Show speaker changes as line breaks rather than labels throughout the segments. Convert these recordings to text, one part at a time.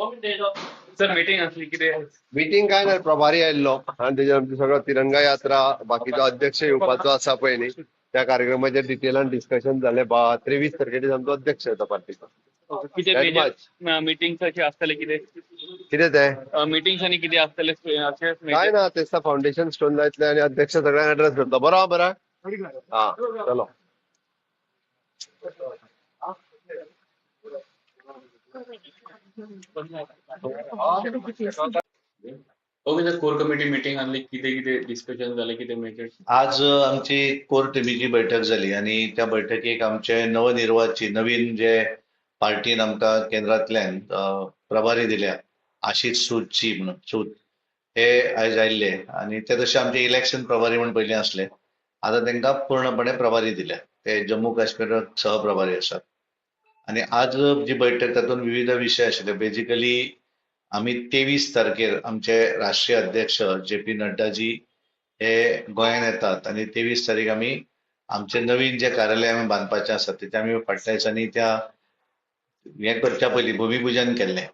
Sir meeting असली कितें
meeting काय नाही प्रभारी आयल्लो आणि त्याच्या आमची सगळं तिरंगा यात्रा बाकीचो अध्यक्ष येवपाचो आसा पळय न्ही. त्या कार्यक्रमाचेर डिटेलान डिस्कशन जालें बा तेवीस तारखेर आमचो अध्यक्ष येता पार्टीचो.
मिटिंग्स अशें आसतले कितें?
कितें ते
मिटिंग्स आनी कितें आसतले अशें
काय ना तेच फाउंडेशन स्टोन जायतले आणि अध्यक्ष सगळ्यांक ऍड्रेस करता बरो हा बरा हा चलो.
कोर कमिटी मिटिंग आसली कितें कितें डिस्कशन जालें कितें
आज आमची कोर टिमीची बैठक झाली आणि त्या बैठकीक आमचे नवनिर्वाचित नवीन जे पार्टीन आमकां केंद्रांतल्यान प्रभारी दिल्या आशीष सूदची म्हणून सूद हे आयज आयिल्ले आणि ते तशें आमचे इलेक्शन प्रभारी म्हणून पयलीं आसले आता तांकां पूर्णपणे प्रभारी दिल्या. ते जम्मू काश्मीराक सहप्रभारी आसात आणि आज जी बैठक तातूंत विविध विशय आशिल्ले बेजिकली आमी तेवीस तारखेर आमचे राष्ट्रीय अध्यक्ष जे पी नड्डाजी हे गोंयांत येतात आणि तेवीस तारीख आमी आमचे नवीन जे कार्यालय आमी बांदपाचें आसा तेचे आमी फाटल्या दिसांनी त्या हे करच्या पयलीं भुमिपूजन केल्लें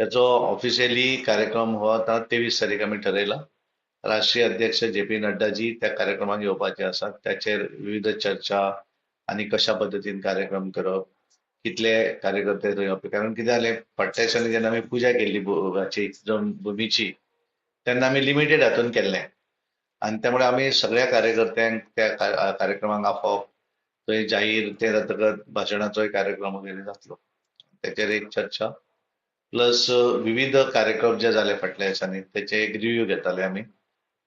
त्याचो ऑफिशियली कार्यक्रम हो आता तेवीस तारीख आमी थरयला राष्ट्रीय अध्यक्ष जे पी नड्डाजी त्या कार्यक्रमाक येवपाचे आसात त्याचेर विविध चर्चा आणि कशा पद्दतीन कार्यक्रम करप कितले कार्यकर्ते थंय येवप कारण कितें जालें फाटल्या दिसांनी जेन्ना आमी पुजा केल्ली भोगाची हाची जम- भुमीची तेन्ना आमी लिमिटेड हातून केल्लें आनी त्यामुळे आमी सगळ्या कार्यकर्त्यांक त्या कार्यक्रमांक कार्यक्रमाक आपोवप थंय जाहीर ते जातकच भाशणाचोय कार्यक्रम वगैरे जातलो त्याचेर एक चर्चा. प्लस विविध कार्यक्रम जे जाले फाटल्या दिसांनी त्याचे एक रिव्ह्यू घेताले आमी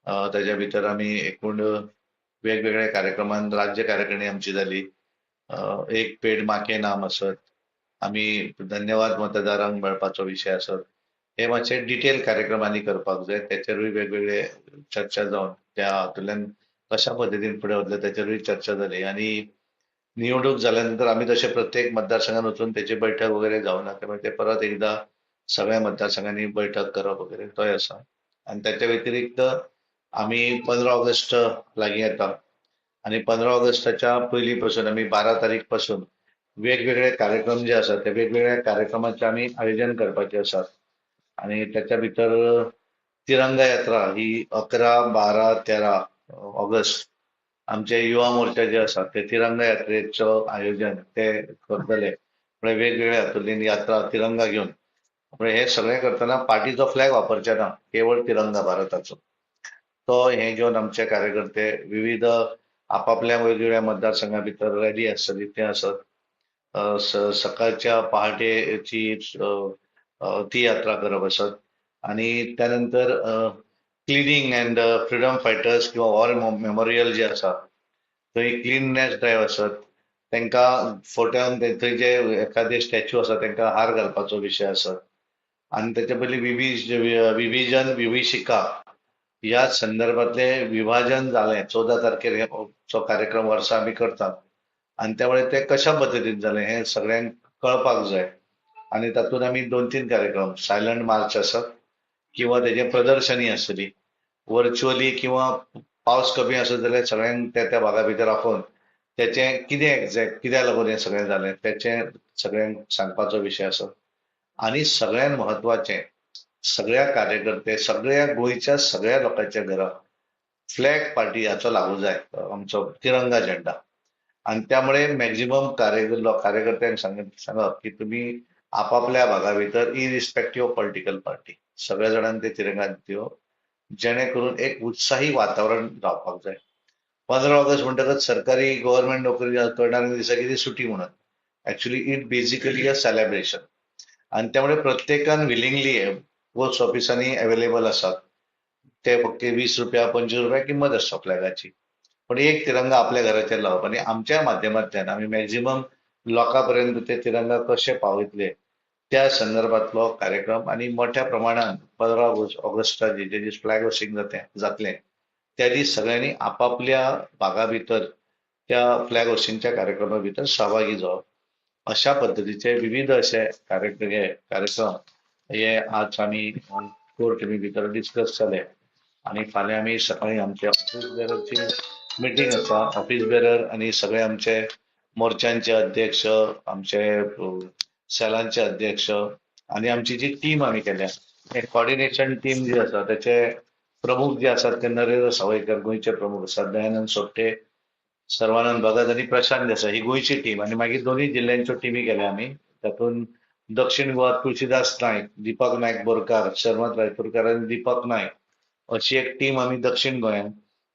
त्याच्या भितर आमी एकूण वेगवेगळ्या कार्यक्रमान राज्य कार्यकारिणी आमची जाली एक पेड माके नाम आसत आमी धन्यवाद मतदारांक मेळपाचो विशय आसत हे मातशे डिटेल कार्यक्रमांनी करपाक जाय. त्याचेरूय वेगवेगळे चर्चा जावन त्या हातूंतल्यान कशा पद्दतीन फुडें वतले त्याचेरूय चर्चा जाली आनी निवडणूक जाल्यानंतर आम्ही तसे प्रत्येक मतदारसंघात वचून त्याची बैठक वगैरे जावना त्यामुळे म्हणजे ते परत एकदा सगळ्या मतदारसंघांनी बैठक करप वगैरे. तोय आसा आणि त्याच्या व्यतिरिक्त आम्ही पंधरा ऑगस्ट लागीं येता आणि पंधरा ऑगस्टाच्या पयलीं आम्ही आमी बारा तारीखपासून वेगवेगळे कार्यक्रम जे आसात ते वेगवेगळ्या कार्यक्रमाचे आमी आयोजन करपाचे आसात आणि त्याच्या भितर तिरंगा यात्रा ही अकरा बारा तेरा ऑगस्ट आमचे युवा मोर्चा जे असतात ते तिरंगा यात्रेचं आयोजन ते करतले. म्हणजे वेगवेगळ्या हातून यात्रा तिरंगा घेवन म्हणजे हे सगळें करतना पार्टीचो फ्लॅग वापरचे ना केवळ तिरंगा भारताचो. तो हे घेवन आमचे कार्यकर्ते विविध आपापल्या वेगवेगळ्या मतदारसंघा भितर रॅली असतात ते आसत सकाळच्या पहाटेची ती यात्रा करप आसत आणि त्यानंतर क्लिनिंग अँड फ्रीडम फायटर्स किंवा वॉर मेमोरियल जे आसा थंय क्लिननेस ड्रायव्ह आसत तांकां फोट्यान थंय जे एखादे स्टॅच्यू आसा तांकां हार घालपाचो विशय आसत आणि त्याच्या पयली विभी विभिजन विभिशिका या संदर्भातले विभाजन जालें चौदा तारखेर हे कार्यक्रम वर्सा आमी करतात. आणि त्यामुळे ते कशा पद्दतीन जालें हे सगळ्यांक कळपाक जाय. आणि तातूंत आमी दोन तीन कार्यक्रम सायलंट मार्च आसत किंवा तेजे प्रदर्शनी आसतली व्हर्च्युअली किंवा पावस कमी आसत जाल्यार सगळ्यांक त्या त्या भागा भितर आपोवन त्याचे कितें एक्झॅक्ट कित्याक लागून हें सगळें जालें त्याचे सगळ्यांक सांगपाचो विशय असत. आणि सगळ्यात महत्त्वाचे सगळ्या कार्यकर्ते सगळ्या गोंयच्या सगळ्या लोकांच्या घरात फ्लॅग पार्टी हाचो लागू जाय आमचो तिरंगा झेंडा. आणि त्यामुळे मॅक्झिमम कार्य कार्यकर्त्यांक सांगप की तुम्ही आपापल्या भागा भितर इरिस्पेक्टिव्ह पॉलिटिकल पार्टी सगळ्या जाणांक ते तिरंगा दिवप जेणे करून एक उत्साही वातावरण जावपाक जाय पंदरा ऑगस्ट म्हणटकच सरकारी गव्हर्नमेंट नोकरी करणाऱ्या दिसा कितें सुटी म्हणून actually it basically a celebration आणि त्यामुळे प्रत्येकान विलिंगली पोस्ट ऑफिसांनी अवेलेबल असतात. ते फक्त वीस रुपया पंचवीस रुपया किंमत आसा फ्लॅगाची पण एक तिरंगा आपल्या घराचेर लावप आणि आमच्या माध्यमांतल्यान आमी मॅक्झिमम लोकांपर्यंत ते तिरंगा कशे पावयतले त्या संदर्भातलो कार्यक्रम आणि मोठ्या प्रमाणात पंदरा ऑगस्टा जे दीस फ्लॅग होस्टिंग जाते जातले त्या दीस सगळ्यांनी आपापल्या भागा भितर त्या फ्लॅग होस्टिंगच्या कार्यक्रमा भितर सहभागी जावप अशा पद्दतीचे विविध असे कार्यक्रम हे कार्यक्रम हे आज आमी कोर्ट टिमी भितर डिस्कस जाले आणि फाल्यां आमी सकाळी आमच्या ऑफिस बेररची मिटींग आसा ऑफिस बेरर आणि सगळे आमचे मोर्चांचे अध्यक्ष आमचे सेलांचे अध्यक्ष आणि आमची जी टीम आम्ही केल्या. हे कॉर्डिनेशन टीम जी आसा त्याचे प्रमुख जे आसात ते नरेंद्र सावयकर गोंयचे प्रमुख असतात दयानंद सोपटे सर्वानंद भगत आणि प्रशांत देसाई ही गोंयची टीम आणि मागीर दोन्ही जिल्ह्यांच्यो टीमी केल्या आमी तातूंत दक्षिण गोवात तुळशीदास नायक दीपक नायक बोरकार शर्मत रायपूरकार आणि दीपक नायक अशी एक टीम आमी दक्षिण गोंयांत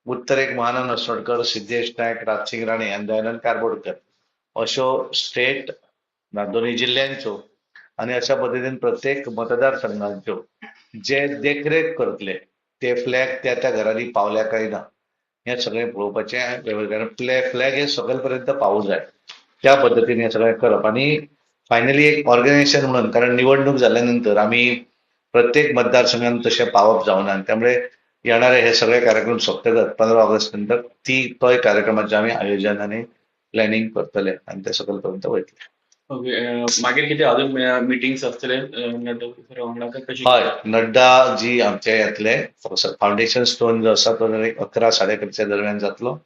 उत्तरेक महानंद असोडकर सिद्धेश नायक राजसिंग राणे आणि दयानंद कारबोडकर अश्यो स्टेट दोन्ही जिल्ह्यांच्यो आणि अशा पद्दतीन प्रत्येक मतदारसंघांच्यो जे देखरेख करतले ते फ्लॅग त्या त्या घरांनी पावल्या काय ना हे सगळें पळोवपाचें वेगवेगळे फ्लॅग फ्लॅग हे सकयल पर्यंत पावूं जाय त्या पद्दतीन हे सगळें करप आणि फायनली एक ऑर्गनायझेशन म्हणून कारण निवडणूक जाल्या नंतर आम्ही प्रत्येक मतदारसंघात तशें पावप जावना त्यामुळे येणारे हे सगळे कार्यक्रम सोंपतकच पंधरा ऑगस्ट नंतर ती तो एक कार्यक्रमाचे आम्ही आयोजन आणि प्लॅनिंग करतले आणि ते सकयल पर्यंत वयतले
मागीर कितें अजून मिटिंग्स आसतले नड्डा
हय नड्डा जी आमचे येतले फाउंडेशन स्टोन जो आसा तो एक अकरा साडे अकराच्या दरम्यान जातलो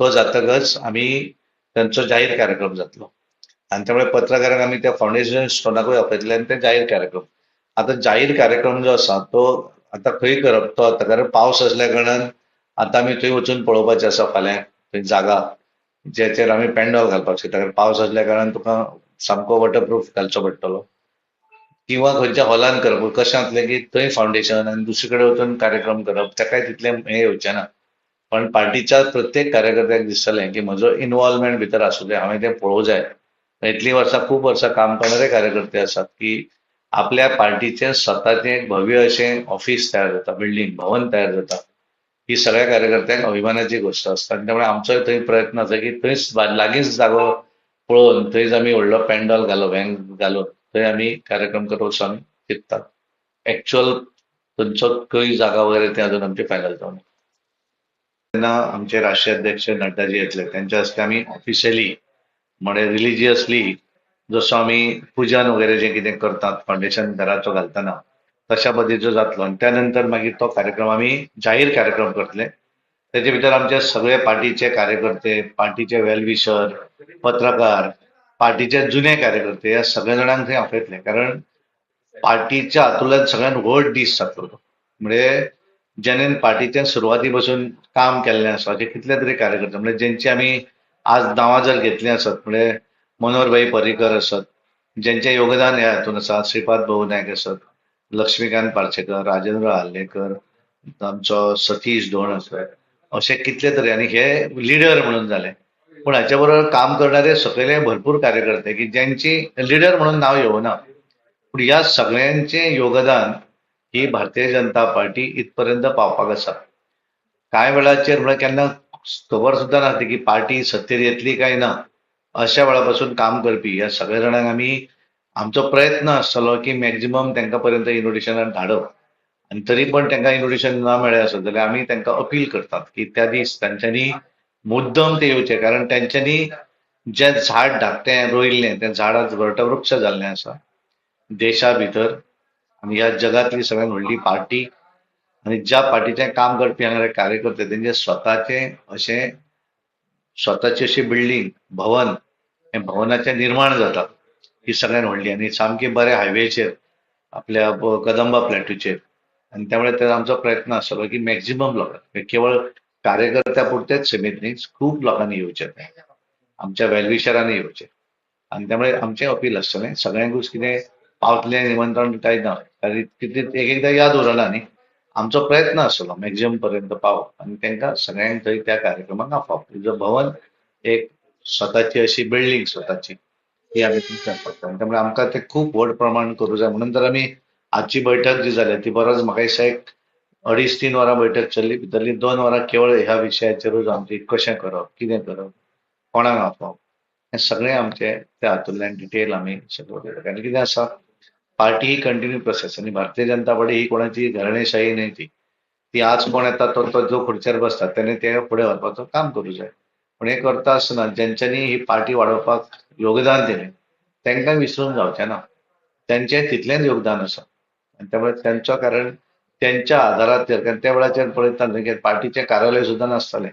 तो जातकच आम्ही त्यांचो जाहीर कार्यक्रम जातलो. आणि त्यामुळे पत्रकारांना आम्ही त्या फाउंडेशन स्टोनाकडे आपयतले आणि ते जाहीर कार्यक्रम. आता जाहीर कार्यक्रम जो आसा तो आता खंय करप तो आता कारण पावस असल्या कारणान आता आमी थंय वचून पळोवपाचें आसा फाल्यां थंय जागा जेचेर आमी पेंडॉल घालपाक शकता. कारण पावस असल्या कारणान तुका सामको वॉटरप्रूफ घालचो पडटलो. किंवा खंयच्या हॉलान करप कशें जातलें की थंय फाउंडेशन आनी दुसरे कडेन वचून कार्यक्रम करप ताकाय तितलें हें येवचें ना. पण पार्टीच्या प्रत्येक कार्यकर्त्याक दिसतलें की म्हजो इन्वॉल्वमेंट भितर आसूं जाय हांवें तें पळोवं जाय इतली वर्सां खूब वर्सां काम करणारे कार्यकर्ते आसात की आपल्या पार्टीचें स्वताचें एक भव्य अशें ऑफिस तयार जाता बिल्डींग भवन तयार जाता ही सगळ्या कार्यकर्त्यांक अभिमानाची गोष्ट आसता आनी त्यामुळे आमचोय थंय प्रयत्न आसा की थंयच लागींच जागो पळोवन थंयच आमी व्हडलो पेंडॉल घालो हें घालून थंय आमी कार्यक्रम करवचो आमी चिंततात. एक्च्युअल थंयचो खंय जागा वगैरे ते अजून आमचे फायनल जावन तेन्ना आमचे राष्ट्रीय अध्यक्ष नड्डाजी येतले त्यांच्या हस्ते आमी ऑफिशियली म्हणजे रिलिजियसली जसो आमी पुजन वगैरे जे कितें करतात फाउंडेशन घराचो घालतना तशा पद्दतीचो जातलो आणि त्यानंतर मागीर तो कार्यक्रम आमी जाहीर कार्यक्रम करतले. तेजे भितर आमचे सगळे पार्टीचे कार्यकर्ते पार्टीचे वेलविशर पत्रकार पार्टीचे जुने कार्यकर्ते या सगळ्या जाणांक थंय आपयतले कारण पार्टीच्या हातूंतल्यान सगळ्यांत व्हड दीस जातलो तो. म्हणजे जेणेन पार्टीचे सुरवाती पासून काम केल्लें आसा अशे कितले तरी कार्यकर्ते. म्हणजे जेंची आमी आज नावा जर घेतलीं आसत म्हणजे मनोहरभाई पर्रीकर आसत ज्यांचे योगदान ह्या हातून आसा श्रीपाद भाऊ नायक आसत लक्ष्मीकांत पार्सेकर राजेंद्र आल्लेकर आमचो सतीश धोण असत अशे कितले तरी आणि हे लिडर म्हणून झाले. पूण हाच्या बरोबर काम करणारे सकयले भरपूर कार्यकर्ते की ज्यांची लिडर म्हणून नाव येवना पूण ह्या सगळ्यांचे योगदान ही भारतीय जनता पार्टी इथपर्यंत पावपाक आसा कांय वेळाचेर म्हणजे केन्ना खबर सुद्दां नासली की पार्टी सत्तेर येतली काय ना अशा वेळा पासून काम करपी. ह्या सगळ्या जाणांक आमी आमचो प्रयत्न आसतलो की मॅक्झिमम तांकां पर्यंत इन्व्हिटेशनान धाडप. आनी तरी पण तांकां इन्व्हिटेशन ना मेळ्ळें आसत जाल्यार आमी तांकां अपील करतात की त्या दीस तांच्यांनी मुद्दम ते येवचे कारण तांच्यांनी जें झाड धाकटें रोयिल्लें तें झाड आज वृक्ष जाल्लें आसा देशा भितर आनी ह्या जगांतली सगळ्यांत व्हडली पार्टी आनी ज्या पार्टीचे काम करपी हांगा कार्यकर्ते तेंचे स्वताचें अशें स्वताची अशी बिल्डींग भवन हें भवनाचें निर्माण जाता ही सगळ्यांत व्हडली. आनी सामकी बऱ्या हायवेचेर आपल्या कदंबा प्लॅटूचेर आनी त्यामुळे ते आमचो प्रयत्न आसतलो की मॅक्झिमम लोकांक केवळ कार्यकर्त्या पुरतेच सीमित न्ही खूब लोकांनी येवचे आमच्या वेलविशरांनी येवचे आनी त्यामुळे आमचें अपील आसतलें सगळ्यांकूच कितें पावतले निमंत्रण काय ना कारण कितें एक एकदां याद उरला न्ही आमचो प्रयत्न आसलो मॅक्झिमम पर्यंत पावप आनी तांकां सगळ्यांक थंय त्या कार्यक्रमाक आपोवप तुजो भवन एक स्वताची अशी बिल्डींग स्वताची ही आमी करपाक शकता त्यामुळे आमकां ते खूब व्हड प्रमाण करूं जाय. म्हणून तर आमी आजची बैठक जी जाल्या ती बरोच म्हाका दिसता एक अडीच तीन वरां बैठक चल्ली. भितरली दोन वरां केवळ ह्या विशयाचेरूच आमची कशें करप कितें करप कोणाक आपोवप हें सगळें आमचें त्या हातूंतल्यान डिटेल आमी सगळें करता. कारण कितें आसा पार्टी ही कंटिन्यू प्रोसेस आनी भारतीय जनता पार्टी ही कोणाची घराणेशाही न्हय ती. ती आज कोण येता तो तो जो खुर्चेर बसतात तेणे ते फुडें व्हरपाचो काम करूं जाय पूण हें करता आसतना जेंच्यांनी ही पार्टी वाडोवपाक योगदान दिलें तांकां विसरून जावचें ना. तेंचें तितलेंच योगदान आसा आनी त्यामुळे तेंचो कारण तेंच्या आदाराचेर कारण त्या वेळाचेर पळयता पार्टीचे की पार्टीचें कार्यालय सुद्दां नासतालें.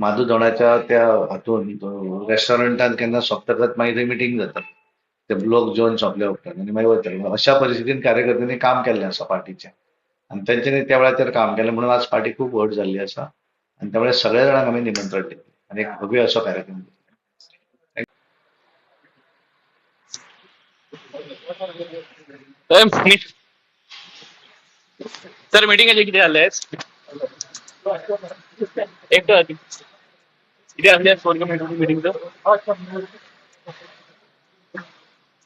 माधुदोणाच्या त्या हातून रेस्टॉरंटान केन्ना सोंपतकच मागीर थंय मिटींग जाता ते ब्लॉक जोन सोंपले उपरांत आनी मागीर वयतले अशा परिस्थितीन कार्यकर्त्यांनी काम केल्लें आसा पार्टीचें आनी तेंच्यांनी त्या वेळाचेर काम केलें. म्हणून आज पार्टी खूब व्हड जाल्ली आसा आनी त्यामुळे सगळ्या जाणांक आमी निमंत्रण दिल्लें आनी एक भव्य असो कार्यक्रम.
सर मिटिंगाचे किती झाले एक किती असले फोन मिटिंग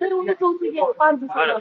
तर उन्हें तो पाँच दूसरे